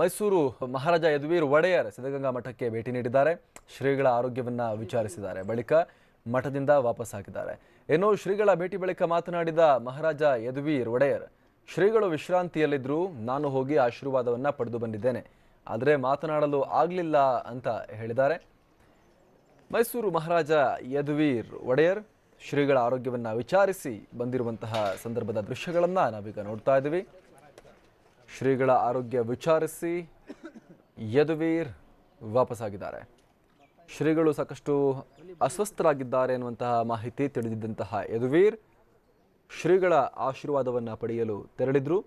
ಮೈಸೂರು ಮಹಾರಾಜ ಯದುವೀರ್ ಒಡೆಯರ್ ಸಿದ್ಧಗಂಗಾ ಮಠಕ್ಕೆ ಭೇಟಿ ನೀಡಿದ್ದಾರೆ. ಶ್ರೀಗಳ ಆರೋಗ್ಯವನ್ನ ವಿಚಾರಿಸಿದ್ದಾರೆ. ಬಳಿಕ ಮಠದಿಂದ ವಾಪಸ್ ಹಾಕಿದ್ದಾರೆ. ಇನ್ನು ಶ್ರೀಗಳ ಭೇಟಿ ಬಳಿಕ ಮಾತನಾಡಿದ ಮಹಾರಾಜ ಯದುವೀರ್ ಒಡೆಯರ್, ಶ್ರೀಗಳು ವಿಶ್ರಾಂತಿಯಲ್ಲಿದ್ದರು ನಾನು ಹೋಗಿ ಆಶೀರ್ವಾದವನ್ನ ಪಡೆದು ಬಂದಿದ್ದೇನೆ. ಆದರೆ ಮಾತನಾಡಲು ಆಗಲಿಲ್ಲ ಅಂತ ಹೇಳಿದ್ದಾರೆ. ಮೈಸೂರು ಮಹಾರಾಜ ಯದುವೀರ್ ಒಡೆಯರ್, ಶ್ರೀಗಳ ಆರೋಗ್ಯವನ್ನ ವಿಚಾರಿಸಿ ಬಂದಿರುವಂತಹ ಸಂದರ್ಭದ ದೃಶ್ಯಗಳನ್ನು ನಾವೀಗ ನೋಡ್ತಾ ಇದ್ದೀವಿ. ಶ್ರೀಗಳ ಆರೋಗ್ಯ ವಿಚಾರಿಸಿ ಯದುವೀರ್ ವಾಪಸ್ಸಾಗಿದ್ದಾರೆ ಶ್ರೀಗಳು ಸಾಕಷ್ಟು ಅಸ್ವಸ್ಥರಾಗಿದ್ದಾರೆ ಎನ್ನುವಂತಹ ಮಾಹಿತಿ ತಿಳಿದಿದ್ದಂತಹ ಯದುವೀರ್ ಶ್ರೀಗಳ ಆಶೀರ್ವಾದವನ್ನು ಪಡೆಯಲು ತೆರಳಿದ್ರು.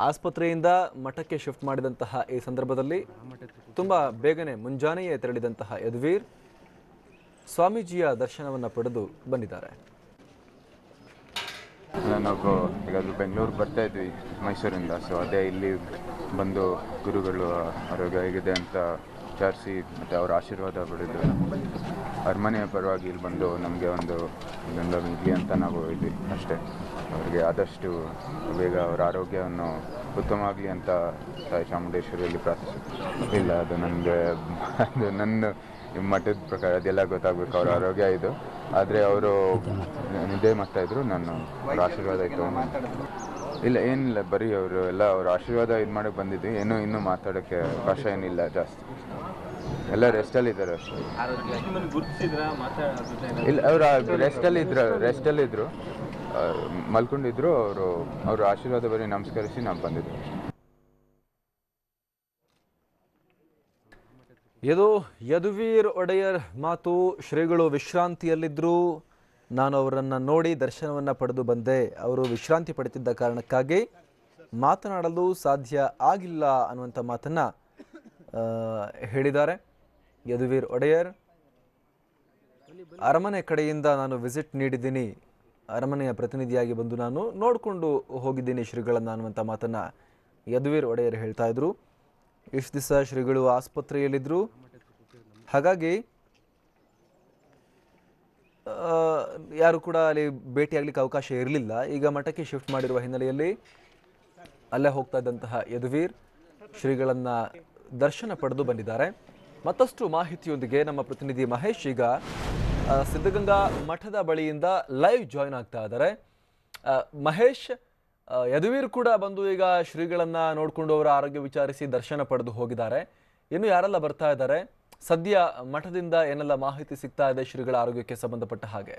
ಆಸ್ಪತ್ರೆಯಿಂದ ಮಠಕ್ಕೆ ಶಿಫ್ಟ್ ಮಾಡಿದಂತಹ ಈ ಸಂದರ್ಭದಲ್ಲಿ ತುಂಬ ಬೇಗನೆ ಮುಂಜಾನೆಯೇ ತೆರಳಿದಂತಹ ಯದುವೀರ್ ಸ್ವಾಮೀಜಿಯ ದರ್ಶನವನ್ನು ಪಡೆದು ಬಂದಿದ್ದಾರೆ. ನಾವು ಈಗ ಬೆಂಗಳೂರು ಬರ್ತಾ ಇದ್ವಿ, ಮೈಸೂರಿಂದ. ಸೊ ಅದೇ ಇಲ್ಲಿ ಬಂದು ಗುರುಗಳು, ಆರೋಗ್ಯ ಹೇಗಿದೆ ಅಂತ ವಿಚಾರಿಸಿ, ಮತ್ತು ಅವರ ಆಶೀರ್ವಾದ ಪಡೆದು, ಅರಮನೆಯ ಪರವಾಗಿ ಇಲ್ಲಿ ಬಂದು ನಮಗೆ ಒಂದು ಇದೊಂದು ಅಂತ ನಾವು ಇದ್ವಿ ಅಷ್ಟೇ. ಅವರಿಗೆ ಆದಷ್ಟು ಬೇಗ ಅವರ ಆರೋಗ್ಯವನ್ನು ಉತ್ತಮ ಆಗಲಿ ಅಂತ ತಾಯಿ ಚಾಮುಂಡೇಶ್ವರಿಯಲ್ಲಿ ಪ್ರಾರ್ಥಿಸುತ್ತೆ ಇಲ್ಲ, ಅದು ನನಗೆ ಅದು ನನ್ನ ಮಠದ ಪ್ರಕಾರ ಅದೆಲ್ಲ ಗೊತ್ತಾಗಬೇಕು. ಅವರ ಆರೋಗ್ಯ ಇದು. ಆದರೆ ಅವರು ನಿದ್ದೆ ಮಾಡ್ತಾ ಇದ್ರು, ನಾನು ಅವ್ರ ಆಶೀರ್ವಾದ ಇತ್ತು ಇಲ್ಲ, ಏನಿಲ್ಲ, ಬರೀ ಅವರು ಎಲ್ಲ ಅವ್ರ ಆಶೀರ್ವಾದ ಇದು ಮಾಡಕ್ಕೆ ಬಂದಿದ್ವಿ. ಏನು ಇನ್ನೂ ಮಾತಾಡೋಕ್ಕೆ ಅವಕಾಶ ಏನಿಲ್ಲ, ಜಾಸ್ತಿ. ಎಲ್ಲ ರೆಸ್ಟಲ್ಲಿ ಇದ್ದಾರೆ ಅಷ್ಟೇ. ಇಲ್ಲ, ಅವರು ರೆಸ್ಟಲ್ಲಿ ಇದ್ರು ರೆಸ್ಟಲ್ಲಿ ಇದ್ರು. ಮಲ್ಕೊಂಡಿದ್ರು, ಅವರು, ಅವ್ರ ಆಶೀರ್ವಾದ ಬರೀ ನಮಸ್ಕರಿಸಿ ನಾವು ಬಂದಿದ್ವಿ. ಯದು ಯದುವೀರ್ ಒಡೆಯರ್ ಮಾತು ಶ್ರೀಗಳು ವಿಶ್ರಾಂತಿಯಲ್ಲಿದ್ದರು ನಾನು ಅವರನ್ನು ನೋಡಿ ದರ್ಶನವನ್ನು ಪಡೆದು ಬಂದೆ. ಅವರು ವಿಶ್ರಾಂತಿ ಪಡೆದಿದ್ದ ಕಾರಣಕ್ಕಾಗಿ ಮಾತನಾಡಲು ಸಾಧ್ಯ ಆಗಿಲ್ಲ ಅನ್ನುವಂಥ ಮಾತನ್ನು ಹೇಳಿದ್ದಾರೆ. ಯದುವೀರ್ ಒಡೆಯರ್, ಅರಮನೆ ಕಡೆಯಿಂದ ನಾನು ವಿಸಿಟ್ ನೀಡಿದ್ದೀನಿ. ಅರಮನೆಯ ಪ್ರತಿನಿಧಿಯಾಗಿ ಬಂದು ನಾನು ನೋಡಿಕೊಂಡು ಹೋಗಿದ್ದೀನಿ ಶ್ರೀಗಳನ್ನು ಅನ್ನುವಂಥ ಮಾತನ್ನು ಯದುವೀರ್ ಒಡೆಯರ್ ಹೇಳ್ತಾ ಇದ್ರು. ಇಷ್ಟು ದಿವಸ ಶ್ರೀಗಳು ಆಸ್ಪತ್ರೆಯಲ್ಲಿದ್ದರು ಹಾಗಾಗಿ ಯಾರು ಕೂಡ ಅಲ್ಲಿ ಭೇಟಿಯಾಗಲಿಕ್ಕೆ ಅವಕಾಶ ಇರಲಿಲ್ಲ. ಈಗ ಮಠಕ್ಕೆ ಶಿಫ್ಟ್ ಮಾಡಿರುವ ಹಿನ್ನೆಲೆಯಲ್ಲಿ ಅಲ್ಲೇ ಹೋಗ್ತಾ ಇದ್ದಂತಹ ಯದುವೀರ್ ಶ್ರೀಗಳನ್ನ ದರ್ಶನ ಪಡೆದು ಬಂದಿದ್ದಾರೆ. ಮತ್ತಷ್ಟು ಮಾಹಿತಿಯೊಂದಿಗೆ ನಮ್ಮ ಪ್ರತಿನಿಧಿ ಮಹೇಶ್ ಈಗ ಸಿದ್ಧಗಂಗಾ ಮಠದ ಬಳಿಯಿಂದ ಲೈವ್ ಜಾಯ್ನ್ ಆಗ್ತಾ ಇದ್ದಾರೆ. ಮಹೇಶ್ ಯದುವೀರ್ ಕೂಡ ಬಂದು ಈಗ ಶ್ರೀಗಳನ್ನ ನೋಡಿಕೊಂಡು ಅವರ ಆರೋಗ್ಯ ವಿಚಾರಿಸಿ ದರ್ಶನ ಪಡೆದು ಹೋಗಿದ್ದಾರೆ. ಇನ್ನು ಯಾರೆಲ್ಲ ಬರ್ತಾ ಇದ್ದಾರೆ? ಸದ್ಯ ಮಠದಿಂದ ಏನೆಲ್ಲ ಮಾಹಿತಿ ಸಿಗ್ತಾ ಇದೆ ಶ್ರೀಗಳ ಆರೋಗ್ಯಕ್ಕೆ ಸಂಬಂಧಪಟ್ಟ ಹಾಗೆ?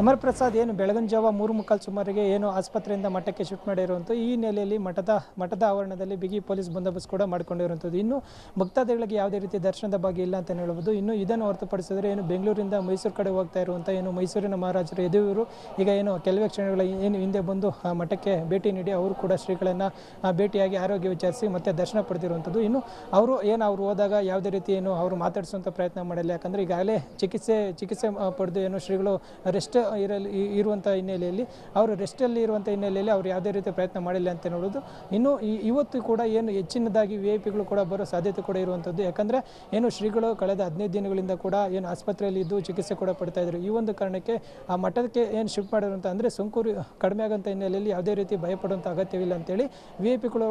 ಅಮರ್ ಪ್ರಸಾದ್ ಏನು ಬೆಳಗಿನ ಜಾವ ಮೂರು ಮುಕ್ಕಾಲು ಸುಮಾರಿಗೆ ಏನು ಆಸ್ಪತ್ರೆಯಿಂದ ಮಠಕ್ಕೆ ಶಿಫ್ಟ್ ಮಾಡಿರುವಂಥ ಈ ನೆಲೆಯಲ್ಲಿ ಮಠದ ಮಠದ ಆವರಣದಲ್ಲಿ ಬಿಗಿ ಪೊಲೀಸ್ ಬಂದೋಬಸ್ತ್ ಕೂಡ ಮಾಡಿಕೊಂಡಿರುವಂಥದ್ದು. ಇನ್ನು ಭಕ್ತಾದಿಗಳಿಗೆ ಯಾವುದೇ ರೀತಿ ದರ್ಶನದ ಭಾಗ್ಯ ಇಲ್ಲ ಅಂತ ಹೇಳ್ಬೋದು ಇನ್ನು ಇದನ್ನು ಹೊರತುಪಡಿಸಿದ್ರೆ ಏನು ಬೆಂಗಳೂರಿಂದ ಮೈಸೂರು ಕಡೆ ಹೋಗ್ತಾ ಇರುವಂಥ ಏನು ಮೈಸೂರಿನ ಮಹಾರಾಜರು, ಯದುವರು, ಈಗ ಏನು ಕೆಲವೇ ಕ್ಷಣಗಳ ಏನು ಹಿಂದೆ ಬಂದು, ಆ, ಮಠಕ್ಕೆ ಭೇಟಿ ನೀಡಿ ಅವರು ಕೂಡ ಶ್ರೀಗಳನ್ನು ಭೇಟಿಯಾಗಿ ಆರೋಗ್ಯ ವಿಚಾರಿಸಿ ಮತ್ತೆ ದರ್ಶನ ಪಡೆದಿರುವಂಥದ್ದು. ಇನ್ನು ಅವರು ಏನು ಅವರು ಹೋದಾಗ ಯಾವುದೇ ರೀತಿ ಏನು ಅವರು ಮಾತಾಡಿಸುವಂಥ ಪ್ರಯತ್ನ ಮಾಡಿಲ್ಲ. ಯಾಕಂದರೆ ಈಗಾಗಲೇ ಚಿಕಿತ್ಸೆ ಚಿಕಿತ್ಸೆ ಪಡೆದು ಏನು ಶ್ರೀಗಳು ರೆಸ್ಟ್ ಇರಲಿ ಇರುವಂಥ ಹಿನ್ನೆಲೆಯಲ್ಲಿ, ಅವರು ರೆಸ್ಟಲ್ಲಿ ಇರುವಂಥ ಹಿನ್ನೆಲೆಯಲ್ಲಿ ಅವರು ಯಾವುದೇ ರೀತಿ ಪ್ರಯತ್ನ ಮಾಡಿಲ್ಲ ಅಂತ ನೋಡೋದು. ಇನ್ನು ಇವತ್ತು ಕೂಡ ಏನು ಹೆಚ್ಚಿನದಾಗಿ ವಿ ಐ ಪಿಗಳು ಕೂಡ ಬರೋ ಸಾಧ್ಯತೆ ಕೂಡ ಇರುವಂಥದ್ದು ಯಾಕಂದರೆ ಏನು ಶ್ರೀಗಳು ಕಳೆದ ಹದಿನೈದು ದಿನಗಳಿಂದ ಕೂಡ ಏನು ಆಸ್ಪತ್ರೆಯಲ್ಲಿ ಇದ್ದು ಚಿಕಿತ್ಸೆ ಕೂಡ ಪಡ್ತಾ ಇದ್ರು. ಈ ಒಂದು ಕಾರಣಕ್ಕೆ ಆ ಮಠಕ್ಕೆ ಏನು ಶಿಫ್ಟ್ ಮಾಡಿರುವಂಥ ಅಂದರೆ ಸೋಂಕು ಕಡಿಮೆ ಆಗೋಂಥ ಹಿನ್ನೆಲೆಯಲ್ಲಿ ಯಾವುದೇ ರೀತಿ ಭಯಪಡುವಂಥ ಅಗತ್ಯವಿಲ್ಲ ಅಂತೇಳಿ ವಿ ಐ ಪಿಗಳು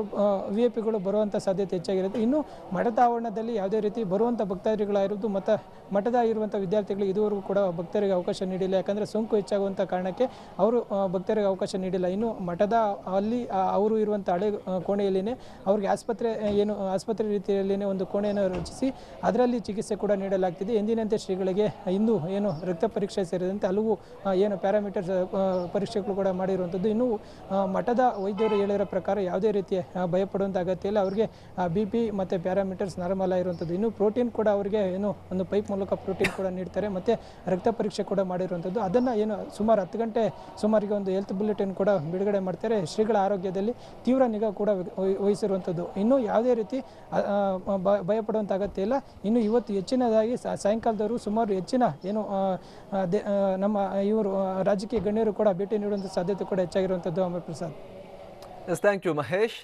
ವಿ ಐ ಪಿಗಳು ಬರುವಂಥ ಸಾಧ್ಯತೆ ಹೆಚ್ಚಾಗಿರುತ್ತೆ. ಇನ್ನು ಮಠದ ಆವರಣದಲ್ಲಿ ಯಾವುದೇ ರೀತಿ ಬರುವಂಥ ಭಕ್ತಾದಿಗಳಾಗಿರೋದು ಮತ್ತು ಮಠದ ಇರುವಂಥ ವಿದ್ಯಾರ್ಥಿಗಳು ಇದುವರೆಗೂ ಕೂಡ ಭಕ್ತರಿಗೆ ಅವಕಾಶ ನೀಡಿಲ್ಲ. ಯಾಕಂದರೆ ಹೆಚ್ಚಾಗುವಂಥ ಕಾರಣಕ್ಕೆ ಅವರು ಭಕ್ತರಿಗೆ ಅವಕಾಶ ನೀಡಿಲ್ಲ. ಇನ್ನು ಮಠದ, ಅಲ್ಲಿ ಅವರು ಇರುವಂಥ ಹಳೆ ಕೋಣೆಯಲ್ಲಿನೇ ಅವ್ರಿಗೆ ಆಸ್ಪತ್ರೆ ಏನು, ಆಸ್ಪತ್ರೆ ರೀತಿಯಲ್ಲಿನೇ ಒಂದು ಕೋಣೆಯನ್ನು ರಚಿಸಿ ಅದರಲ್ಲಿ ಚಿಕಿತ್ಸೆ ಕೂಡ ನೀಡಲಾಗ್ತಿದೆ. ಎಂದಿನಂತೆ ಶ್ರೀಗಳಿಗೆ ಇಂದು ಏನು ರಕ್ತ ಪರೀಕ್ಷೆ ಸೇರಿದಂತೆ ಹಲವು ಏನು ಪ್ಯಾರಾಮೀಟರ್ಸ್ ಪರೀಕ್ಷೆಗಳು ಕೂಡ ಮಾಡಿರುವಂಥದ್ದು. ಇನ್ನು ಮಠದ ವೈದ್ಯರು ಹೇಳಿರೋ ಪ್ರಕಾರ ಯಾವುದೇ ರೀತಿಯ ಭಯಪಡುವಂಥ ಅಗತ್ಯ ಇಲ್ಲ. ಅವರಿಗೆ ಬಿ ಪಿ ಮತ್ತು ಪ್ಯಾರಾಮೀಟರ್ಸ್ ನಾರ್ಮಲ್ ಆಗಿರುವಂಥದ್ದು. ಇನ್ನು ಪ್ರೋಟೀನ್ ಕೂಡ ಅವರಿಗೆ ಏನು ಒಂದು ಪೈಪ್ ಮೂಲಕ ಪ್ರೋಟೀನ್ ಕೂಡ ನೀಡ್ತಾರೆ. ಮತ್ತು ರಕ್ತ ಪರೀಕ್ಷೆ ಕೂಡ ಮಾಡಿರುವಂಥದ್ದು. ಅದನ್ನು ಏನು ಸುಮಾರು ಹತ್ತು ಗಂಟೆ ಸುಮಾರಿಗೆ ಒಂದು ಹೆಲ್ತ್ ಬುಲೆಟಿನ್ ಕೂಡ ಬಿಡುಗಡೆ ಮಾಡ್ತಾರೆ. ಶ್ರೀಗಳ ಆರೋಗ್ಯದಲ್ಲಿ ತೀವ್ರ ನಿಗಾ ಕೂಡ ವಹಿ- ವಹಿಸಿರುವಂಥದ್ದು ಇನ್ನು ಯಾವುದೇ ರೀತಿ ಭಯಪಡುವಂಥ ಅಗತ್ಯ ಇಲ್ಲ. ಇನ್ನು ಇವತ್ತು ಹೆಚ್ಚಿನದಾಗಿ ಸಾಯಂಕಾಲದವರು ಸುಮಾರು ಹೆಚ್ಚಿನ ಏನು ನಮ್ಮ ಇವರು ರಾಜಕೀಯ ಗಣ್ಯರು ಕೂಡ ಭೇಟಿ ನೀಡುವಂಥ ಸಾಧ್ಯತೆ ಕೂಡ ಹೆಚ್ಚಾಗಿರುವಂಥದ್ದು Amar Prasad yes thank you Mahesh.